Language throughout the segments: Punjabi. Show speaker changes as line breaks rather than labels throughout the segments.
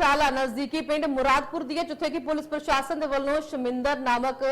ਬਟਾਲਾ ਨਜ਼ਦੀਕੀ ਪਿੰਡ ਮੁਰਾਦਪੁਰ ਦੀ ਹੈ, ਜਿੱਥੇ ਕਿ ਪੁਲਿਸ ਪ੍ਰਸ਼ਾਸਨ ਦੇ ਵੱਲੋਂ ਸ਼ਮਿੰਦਰ ਨਾਮਕ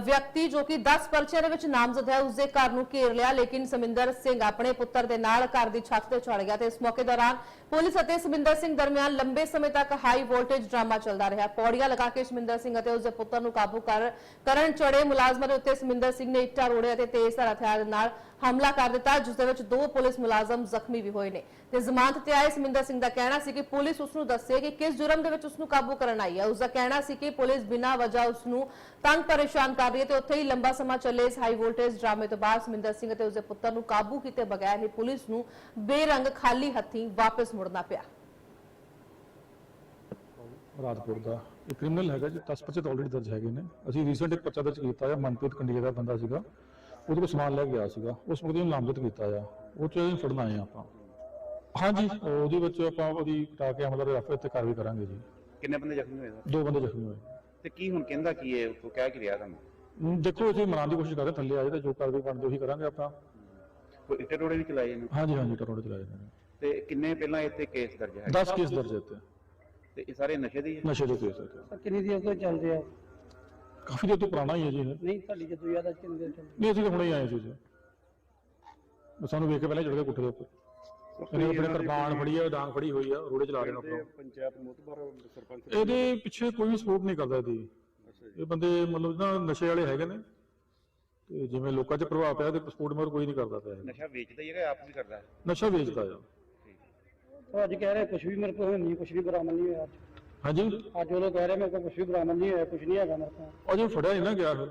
ਵਿਅਕਤੀ ਜੋ ਕਿ 10 ਪਰਚਿਆਂ ਦੇ ਵਿੱਚ ਨਾਮਜ਼ਦ ਹੈ, ਉਸਦੇ ਘਰ ਨੂੰ ਘੇਰ ਲਿਆ, ਲੇਕਿਨ ਸਮਿੰਦਰ ਸਿੰਘ ਆਪਣੇ ਪੁੱਤਰ ਦੇ ਨਾਲ ਘਰ ਦੀ ਛੱਤ ਤੇ ਚੜ ਗਿਆ ਤੇ ਇਸ ਮੌਕੇ ਦੌਰਾਨ ਪੁਲਿਸ ਅਤੇ ਸਮਿੰਦਰ ਸਿੰਘ ਦਰਮਿਆਨ ਲੰਬੇ ਸਮੇਂ ਤੱਕ ਹਾਈ ਵੋਲਟੇਜ ਡਰਾਮਾ ਚੱਲਦਾ ਰਿਹਾ। ਪੌੜੀਆਂ ਲਗਾ ਕੇ ਸਮਿੰਦਰ ਸਿੰਘ ਅਤੇ ਉਸਦੇ ਪੁੱਤਰ ਨੂੰ ਕਾਬੂ ਕਰ, ਕਰਨ ਚੜੇ ਮੁਲਾਜ਼ਮਾਂ ਦੇ ਉੱਤੇ ਸਮਿੰਦਰ ਸਿੰਘ ਨੇ ਇੱਟਾਂ ਰੋੜਿਆ ਅਤੇ ਤੇਜ਼ ਧਾਰ ਹਥਿਆਰ ਦੇ ਨਾਲ ਹਮਲਾ ਕਰ ਦਿੱਤਾ, ਜਿਸ ਦੇ ਵਿੱਚ ਦੋ ਪੁਲਿਸ ਮੁਲਾਜ਼ਮ ਜ਼ਖਮੀ ਵੀ ਹੋਏ ਨੇ। ਤੇ ਜ਼ਮਾਨਤ ਤੇ ਆਏ ਸਮਿੰਦਰ ਸਿੰਘ ਦਾ ਕਹਿਣਾ ਸੀ ਕਿ ਪੁਲਿਸ ਉਸ ਨੂੰ ਦੱਸੇ ਕਿ ਕਿਸ ਜੁਰਮ ਦੇ ਵਿੱਚ ਉਸ ਨੂੰ ਕਾਬੂ ਕਰਨ ਆਈ ਹੈ। ਉਸ ਦਾ ਕਹਿਣਾ ਸੀ ਕਿ ਪੁਲਿਸ ਬਿਨਾਂ ਵਜ੍ਹਾ ਉਸ ਨੂੰ ਤੰਗ ਪਰੇਸ਼ਾਨ ਕਰ ਰਹੀ ਹੈ ਤੇ ਉੱਥੇ ਹੀ ਲੰਬਾ ਸਮਾਂ ਚੱਲੇ ਇਸ ਹਾਈ ਵੋਲਟੇਜ ਡਰਾਮੇ ਤੋਂ ਬਾਅਦ ਸਮਿੰਦਰ ਸਿੰਘ ਅਤੇ ਉਸਦੇ ਪੁੱਤਰ ਨੂੰ ਕਾਬੂ ਕੀਤੇ ਬਗੈਰ ਹੀ ਪੁਲਿਸ ਨੂੰ ਬੇਰੰਗ ਖਾਲੀ ਹੱਥੀਂ ਵਾਪਸ ਮੁੜਨਾ ਪਿਆ।
ਰਾਜਪੁਰ ਦਾ ਇਹ ਕ੍ਰਿਮੀਨਲ ਹੈਗਾ ਜੀ 10 ਪਰਚੇ ਆਲਰੇਡੀ ਦਰਜ ਹੈਗੇ ਨੇ। ਅਸੀਂ ਰੀਸੈਂਟ ਇੱਕ ਪਰਚਾ ਦਰਜ ਕੀਤਾ ਹੈ, ਮਨਪ੍ਰੀਤ ਕੰਡੀਆ ਦਾ ਬੰਦਾ ਸੀਗਾ। ਉਹਦੇ ਕੋਲ ਸਮਾਨ ਲੈ ਗਿਆ ਸੀਗਾ ਉਸ ਮੁਕਦੇ ਨੂੰ ਨਾਮਜ਼ਦ ਕੀਤਾ ਆ। ਉਹ ਚ ਅਸੀਂ ਫੜਨਾ ਆਏ ਆਪਾਂ। ਹਾਂਜੀ ਉਹਦੇ ਵਿੱਚ ਆਪਾਂ ਉਹਦੀ ਕਟਾ ਕੇ ਅਮਲ ਰਫੇ ਤੇ ਕਾਰਵਾਈ ਕਰਾਂਗੇ ਜੀ।
ਕਿੰਨੇ ਬੰਦੇ ਜ਼ਖਮੀ ਹੋਏ ਸਰ?
ਦੋ ਬੰਦੇ ਜ਼ਖਮੀ ਹੋਏ।
ਤੇ ਕੀ ਹੁਣ ਕਹਿੰਦਾ ਕੀ ਹੈ ਉਹ ਕਹਿ ਕੀ ਰਿਹਾ ਤੁਹਾਨੂੰ?
ਦੇਖੋ ਅਸੀਂ ਮਨਾਉਣ ਦੀ ਕੋਸ਼ਿਸ਼ ਕਰ ਰਹੇ ਥੱਲੇ ਆਏ ਤੇ ਜੋ ਕਾਰਵਾਈ ਬਣਦੀ ਉਹੀ ਕਰਾਂਗੇ ਆਪਾਂ।
ਕੋਈ ਇੱਟੇ ਟੋੜੇ ਵੀ ਚਲਾਏ ਇਹਨੂੰ
ਹਾਂਜੀ ਹਾਂਜੀ ਟਰੋੜੇ ਚਲਾਏ ਨੇ।
ਤੇ ਕਿੰਨੇ ਪਹਿਲਾਂ ਇੱਥੇ ਕੇਸ ਦਰਜ ਹੈ?
10 ਕੇਸ ਦਰਜ ਹੈ
ਤੇ ਇਹ ਸਾਰੇ ਨਸ਼ੇ ਦੀ ਹੈ
ਨਸ਼ੇ ਦੇ ਕੇਸ ਹੈ
ਕਿੰਨੀ ਦੇਰ ਤੋਂ ਚੱਲਦੇ ਆ?
ਕਾਫੀ ਦੇਰ ਤੋਂ ਪੁਰਾਣਾ ਹੀ ਹੈ ਜੀ ਇਹ।
ਨਹੀਂ ਤੁਹਾਡੀ ਜਦੋਂ ਯਾਦ ਆ ਦੇਰ ਚੱਲਦੇ
ਨਹੀਂ ਅਸੀਂ ਤਾਂ ਹੁਣੇ ਹੀ ਆਏ ਸੀ ਜੀ। ਬਸ ਸਾਨੂੰ ਵੇਖ ਕੇ ਪਹਿਲਾਂ ਚੜ ਗਏ ਕੁੱਠੇ ਦੇ ਉੱਪਰ ਇਹਨੇ ਆਪਣੇ ਕਿਰਪਾਨ ਫੜੀ ਆ ਡਾਂਗ ਫੜੀ ਹੋਈ ਆ ਰੋੜੇ ਚਲਾ ਰਹੇ ਨੇ ਆਪਣਾ।
ਪੰਚਾਇਤ ਮੁਤਬਰ ਸਰਪੰਚ
ਇਹਦੇ ਪਿੱਛੇ ਕੋਈ ਵੀ ਸਪੋਰਟ ਨਹੀਂ ਕਰਦਾ ਇਹਦੀ। ਇਹ ਬੰਦੇ ਮਤਲਬ ਨਾ ਨਸ਼ੇ ਵਾਲੇ ਹੈਗੇ ਨੇ। ਤੇ ਜਿਵੇਂ ਲੋਕਾਂ 'ਚ ਪ੍ਰਭਾਵ ਪਿਆ ਤੇ ਸਪੋਰਟ ਮਰ ਕੋਈ ਨਹੀਂ ਕਰਦਾ ਪਿਆ ਇਹ।
ਨਸ਼ਾ ਵੇਚਦਾ ਹੀ ਹੈਗਾ ਆਪ ਵੀ ਕਰਦਾ? ਹੈ
ਨਸ਼ਾ ਵੇਚਦਾ ਆ।
ਉਹ ਅੱਜ ਕਹਿ ਰਹੇ ਕੁਝ ਵੀ ਮੇਰੇ ਕੋਲ ਨਹੀਂ ਕੁਝ ਵੀ ਬਰਾਮਦ ਨਹੀਂ ਹੋਇਆ ਅੱਜ।
ਹਾਂਜੀ।
ਅੱਜ ਉਹ ਲੋਕ ਕਹਿ ਰਹੇ ਮੇਰੇ ਕੋਲ ਕੁਝ ਵੀ ਬਰਾਮਦ ਨਹੀਂ ਹੋਇਆ ਕੁਝ ਨਹੀਂ ਹੈਗਾ ਮੇਰੇ ਕੋਲ।
ਅਜੇ ਫੜਿਆ ਨਹੀਂ ਨਾ ਗਿਆ ਫਿਰ।